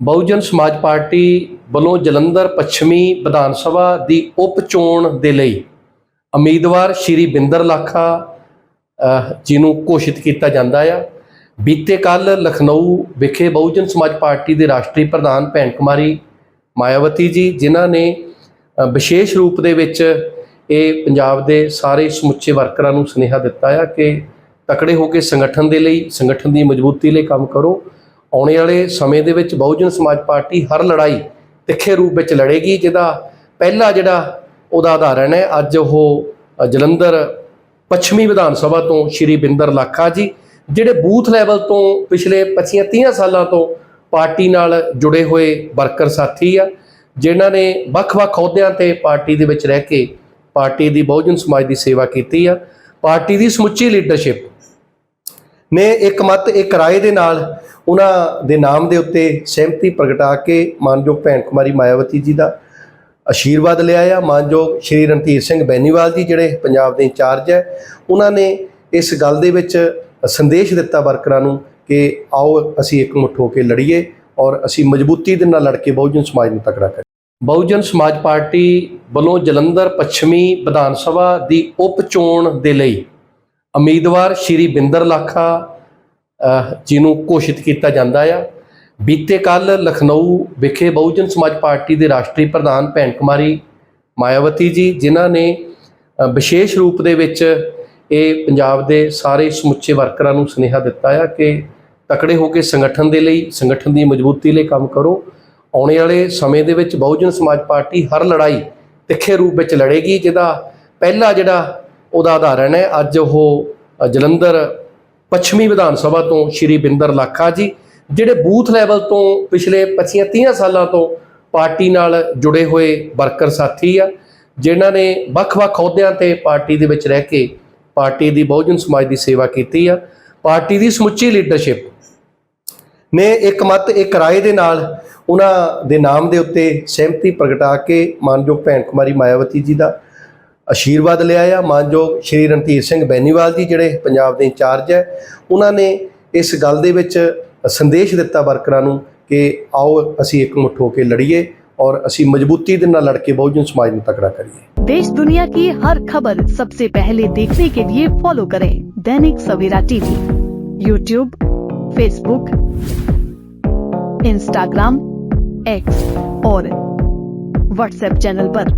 ਬਹੁਜਨ ਸਮਾਜ ਪਾਰਟੀ ਵੱਲੋਂ ਜਲੰਧਰ ਪੱਛਮੀ ਵਿਧਾਨ ਸਭਾ ਦੀ ਉਪ ਚੋਣ ਦੇ ਲਈ ਉਮੀਦਵਾਰ ਸ਼੍ਰੀ ਬਿੰਦਰ ਲਾਖਾ ਅਹ, ਜੀ ਨੂੰ ਘੋਸ਼ਿਤ ਕੀਤਾ ਜਾਂਦਾ ਆ। ਬੀਤੇ ਕੱਲ ਲਖਨਊ ਵਿਖੇ ਬਹੁਜਨ ਸਮਾਜ ਪਾਰਟੀ ਦੇ ਰਾਸ਼ਟਰੀ ਪ੍ਰਧਾਨ ਭੈਣ ਕੁਮਾਰੀ ਮਾਇਆਵਤੀ ਜੀ ਜਿਨ੍ਹਾਂ ਨੇ ਵਿਸ਼ੇਸ਼ ਰੂਪ ਦੇ ਵਿੱਚ ਇਹ ਪੰਜਾਬ ਦੇ ਸਾਰੇ ਸਮੁੱਚੇ ਵਰਕਰਾਂ ਨੂੰ ਸੁਨੇਹਾ ਦਿੱਤਾ ਆ ਕਿ ਤਕੜੇ ਹੋ ਕੇ ਸੰਗਠਨ ਦੇ ਲਈ ਸੰਗਠਨ ਦੀ ਮਜ਼ਬੂਤੀ ਲਈ ਕੰਮ ਕਰੋ। ਆਉਣੇ ਵਾਲੇ ਸਮੇਂ ਦੇ ਵਿੱਚ ਬਹੁਜਨ ਸਮਾਜ ਪਾਰਟੀ ਹਰ ਲੜਾਈ ਤਿੱਖੇ ਰੂਪ ਵਿੱਚ ਲੜੇਗੀ, ਜਿਹਦਾ ਪਹਿਲਾ ਜਿਹੜਾ ਉਹਦਾ ਉਦਾਹਰਣ ਹੈ, ਅੱਜ ਉਹ ਜਲੰਧਰ ਪੱਛਮੀ ਵਿਧਾਨ ਸਭਾ ਤੋਂ ਸ਼੍ਰੀ ਬਿੰਦਰ ਲਾਖਾ ਜੀ, ਜਿਹੜੇ ਬੂਥ ਲੈਵਲ ਤੋਂ ਪਿਛਲੇ 25 30 ਸਾਲਾਂ ਤੋਂ ਪਾਰਟੀ ਨਾਲ ਜੁੜੇ ਹੋਏ ਵਰਕਰ ਸਾਥੀ ਆ, ਜਿਨ੍ਹਾਂ ਨੇ ਵੱਖ-ਵੱਖ ਅਹੁਦਿਆਂ ਤੇ ਪਾਰਟੀ ਦੇ ਵਿੱਚ ਰਹਿ ਕੇ ਪਾਰਟੀ ਦੀ ਬਹੁਜਨ ਸਮਾਜ ਦੀ ਸੇਵਾ ਕੀਤੀ ਆ। ਪਾਰਟੀ ਦੀ ਸਮੁੱਚੀ ਲੀਡਰਸ਼ਿਪ ਨੇ ਇੱਕ ਮਤ, ਇੱਕ ਰਾਏ ਦੇ ਨਾਲ ਉਹਨਾਂ ਦੇ ਨਾਮ ਦੇ ਉੱਤੇ ਸਹਿਮਤੀ ਪ੍ਰਗਟਾ ਕੇ ਮਾਨਯੋਗ ਭੈਣ ਕੁਮਾਰੀ ਮਾਇਆਵਤੀ ਜੀ ਦਾ ਆਸ਼ੀਰਵਾਦ ਲਿਆ ਆ। ਮਾਨਯੋਗ ਸ਼੍ਰੀ ਰਣਧੀਰ ਸਿੰਘ ਬੈਨੀਵਾਲ ਜੀ, ਜਿਹੜੇ ਪੰਜਾਬ ਦੇ ਇੰਚਾਰਜ ਹੈ, ਉਹਨਾਂ ਨੇ ਇਸ ਗੱਲ ਦੇ ਵਿੱਚ ਸੰਦੇਸ਼ ਦਿੱਤਾ ਵਰਕਰਾਂ ਨੂੰ ਕਿ ਆਓ ਅਸੀਂ ਇਕਮੁੱਠ ਹੋ ਕੇ ਲੜੀਏ ਔਰ ਅਸੀਂ ਮਜ਼ਬੂਤੀ ਦੇ ਨਾਲ ਲੜ ਕੇ ਬਹੁਜਨ ਸਮਾਜ ਨੂੰ ਤਕੜਾ ਕਰੀਏ। ਬਹੁਜਨ ਸਮਾਜ ਪਾਰਟੀ ਵੱਲੋਂ ਜਲੰਧਰ ਪੱਛਮੀ ਵਿਧਾਨ ਸਭਾ ਦੀ ਉਪ ਚੋਣ ਦੇ ਲਈ ਉਮੀਦਵਾਰ ਸ਼੍ਰੀ ਬਿੰਦਰ ਲਾਖਾ ਅਹ, ਜੀ ਨੂੰ ਘੋਸ਼ਿਤ ਕੀਤਾ ਜਾਂਦਾ ਆ। ਬੀਤੇ ਕੱਲ ਲਖਨਊ ਵਿਖੇ ਬਹੁਜਨ ਸਮਾਜ ਪਾਰਟੀ ਦੇ ਰਾਸ਼ਟਰੀ ਪ੍ਰਧਾਨ ਭੈਣ ਕੁਮਾਰੀ ਮਾਇਆਵਤੀ ਜੀ ਜਿਨ੍ਹਾਂ ਨੇ ਵਿਸ਼ੇਸ਼ ਰੂਪ ਦੇ ਵਿੱਚ ਇਹ ਪੰਜਾਬ ਦੇ ਸਾਰੇ ਸਮੁੱਚੇ ਵਰਕਰਾਂ ਨੂੰ ਸੁਨੇਹਾ ਦਿੱਤਾ ਆ ਕਿ ਤਕੜੇ ਹੋ ਕੇ ਸੰਗਠਨ ਦੇ ਲਈ ਸੰਗਠਨ ਦੀ ਮਜ਼ਬੂਤੀ ਲਈ ਕੰਮ ਕਰੋ। ਆਉਣੇ ਵਾਲੇ ਸਮੇਂ ਦੇ ਵਿੱਚ ਬਹੁਜਨ ਸਮਾਜ ਪਾਰਟੀ ਹਰ ਲੜਾਈ ਤਿੱਖੇ ਰੂਪ ਵਿੱਚ ਲੜੇਗੀ ਜਿਹਦਾ ਪਹਿਲਾ ਜਿਹੜਾ ਉਹਦਾ ਉਦਾਹਰਣ ਹੈ, ਅੱਜ ਉਹ ਜਲੰਧਰ ਪੱਛਮੀ ਵਿਧਾਨ ਸਭਾ ਤੋਂ ਸ਼੍ਰੀ ਬਿੰਦਰ ਲਾਖਾ ਜੀ, ਜਿਹੜੇ ਬੂਥ ਲੈਵਲ ਤੋਂ ਪਿਛਲੇ 25 30 ਸਾਲਾਂ ਤੋਂ ਪਾਰਟੀ ਨਾਲ ਜੁੜੇ ਹੋਏ ਵਰਕਰ ਸਾਥੀ ਆ, ਜਿਨ੍ਹਾਂ ਨੇ ਵੱਖ-ਵੱਖ ਅਹੁਦਿਆਂ ਤੇ ਪਾਰਟੀ ਦੇ ਵਿੱਚ ਰਹਿ ਕੇ ਪਾਰਟੀ ਦੀ ਬਹੁਜਨ ਸਮਾਜ ਦੀ ਸੇਵਾ ਕੀਤੀ ਆ। ਪਾਰਟੀ ਦੀ ਸਮੁੱਚੀ ਲੀਡਰਸ਼ਿਪ ਨੇ ਇੱਕ ਮਤ, ਇੱਕ ਰਾਏ ਦੇ ਨਾਲ ਉਹਨਾਂ ਦੇ ਨਾਮ ਦੇ ਉੱਤੇ ਸਹਿਮਤੀ ਪ੍ਰਗਟਾ ਕੇ ਮਾਨਯੋਗ ਭੈਣ ਕੁਮਾਰੀ ਮਾਇਆਵਤੀ ਜੀ ਦਾ ਆਸ਼ੀਰਵਾਦ ਲਿਆ ਆ ਮਾਨਯੋਗ ਸ਼੍ਰੀ ਰਣਧੀਰ ਸਿੰਘ ਬੈਨੀਵਾਲ ਜੀ ਜਿਹੜੇ ਪੰਜਾਬ ਦੇ ਇੰਚਾਰਜ ਹੈ ਉਹਨਾਂ ਨੇ ਇਸ ਗੱਲ ਦੇ ਵਿੱਚ ਸੰਦੇਸ਼ ਦਿੱਤਾ ਵਰਕਰਾਂ ਨੂੰ ਕਿ ਆਓ ਅਸੀਂ ਇਕਮੁੱਠ ਹੋ ਕੇ ਲੜੀਏ ਔਰ ਅਸੀਂ ਮਜ਼ਬੂਤੀ ਦੇ ਨਾਲ ਲੜ ਕੇ ਬਹੁਜਨ ਸਮਾਜ ਨੂੰ ਤਕੜਾ ਕਰੀਏ देश दुनिया की हर खबर सबसे पहले देखने के लिए फॉलो करें Dainik Savera TV YouTube Facebook Instagram X और व्हाट्सएप चैनल पर।